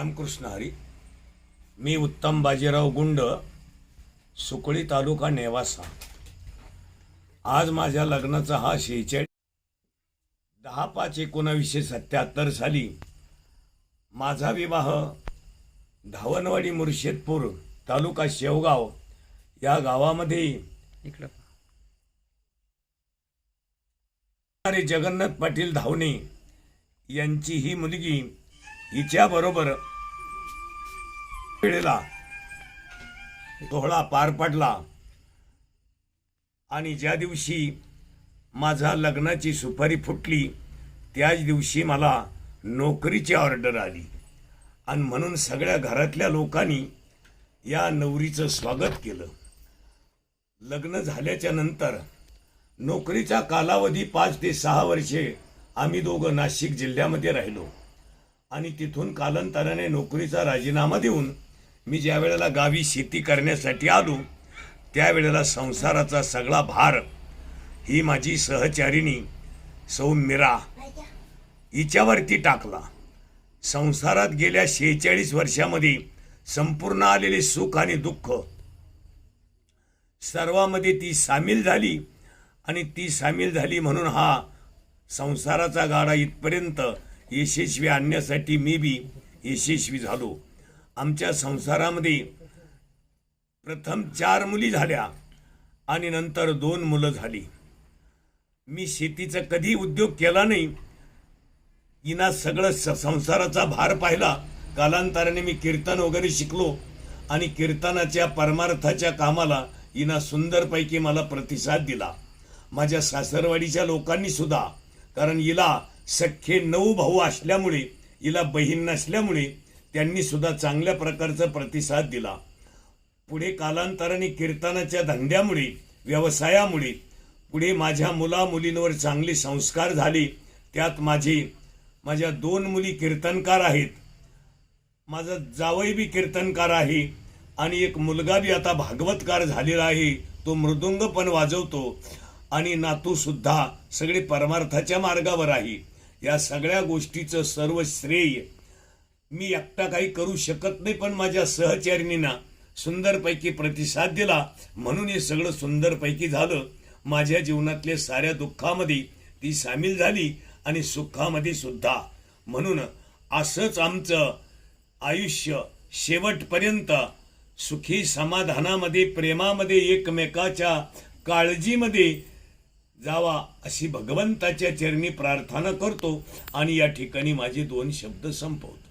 रामकृष्ण हरी मी उत्तम बाजीराव गुंड सुकळी तालुका नेवासा. आज माझ्या लग्नाचा हा शेहेचाळीस दहा पाच एकोणावीसशे सत्याहत्तर साली माझा विवाह धावनवाडी मुर्शेदपूर तालुका शेवगाव या गावामध्ये इकडं जगन्नाथ पाटील धावणे यांची ही मुलगी हिच्या बरोबर वेळेला सोहळा पार पडला. आणि ज्या दिवशी माझा लग्नाची सुपारी फुटली त्याच दिवशी मला नोकरीची ऑर्डर आली. आणि म्हणून सगळ्या घरातल्या लोकांनी या नवरीचं स्वागत केलं. लग्न झाल्याच्यानंतर नोकरीचा कालावधी पाच ते सहा वर्षे आम्ही दोघं नाशिक जिल्ह्यामध्ये राहिलो. आणि तिथून कालांतराने नोकरीचा राजीनामा देऊन मी ज्या वेळेला गावी शेती करण्यासाठी आलो त्यावेळेला संसाराचा सगळा भार ही माझी सहचारिणी सौ मीरा हिच्यावरती टाकला. संसारात गेल्या शेहेचाळीस वर्षामध्ये संपूर्ण आलेले सुख आणि दुःख सर्वामध्ये ती सामील झाली आणि ती सामील झाली म्हणून हा संसाराचा गाडा इथपर्यंत यशस्वी आणण्यासाठी मी बी यशस्वी झालो. आमच्या संसारामध्ये प्रथम चार मुली झाल्या आणि नंतर दोन मुलं झाली. मी शेतीचा कधी उद्योग केला नाही. इना सगळं स- संसाराचा भार पाहिला. कालांतराने मी कीर्तन वगैरे शिकलो आणि कीर्तनाच्या परमार्थाच्या कामाला इना सुंदरपैकी मला प्रतिसाद दिला. माझ्या सासरवाडीच्या लोकांनी सुद्धा कारण हिला सख्खे नऊ भाऊ असल्यामुळे हिला बहीण नसल्यामुळे त्यांनी सुद्धा चांगल्या प्रकारचा प्रतिसाद दिला. पुढे कालांतराने कीर्तनाच्या धंद्यामुळे व्यवसायामुळे पुढे माझ्या मुला मुलींवर चांगले संस्कार झाले. त्यात माझे माझ्या दोन मुली कीर्तनकार आहेत. माझा जावई बी कीर्तनकार आहे आणि एक मुलगा बी आता भागवतकार झालेला आहे. तो मृदुंग पण वाजवतो आणि नातूसुद्धा सगळे परमार्थाच्या मार्गावर आहे. या सगळ्या गोष्टीचं सर्व श्रेय मी एकटा काही करू शकत नाही पण माझ्या सहचारिणींना सुंदरपैकी प्रतिसाद दिला. म्हणून हे सगळं सुंदरपैकी झालं. माझ्या जीवनातल्या साऱ्या दुःखामध्ये ती सामील झाली आणि सुखामध्ये सुद्धा. म्हणून असंच आमचं आयुष्य शेवटपर्यंत सुखी समाधानामध्ये प्रेमामध्ये एकमेकाच्या काळजीमध्ये जावा अशी भगवंताच्या चरणी प्रार्थना करतो आणि या ठिकाणी माझे दोन शब्द संपवतो.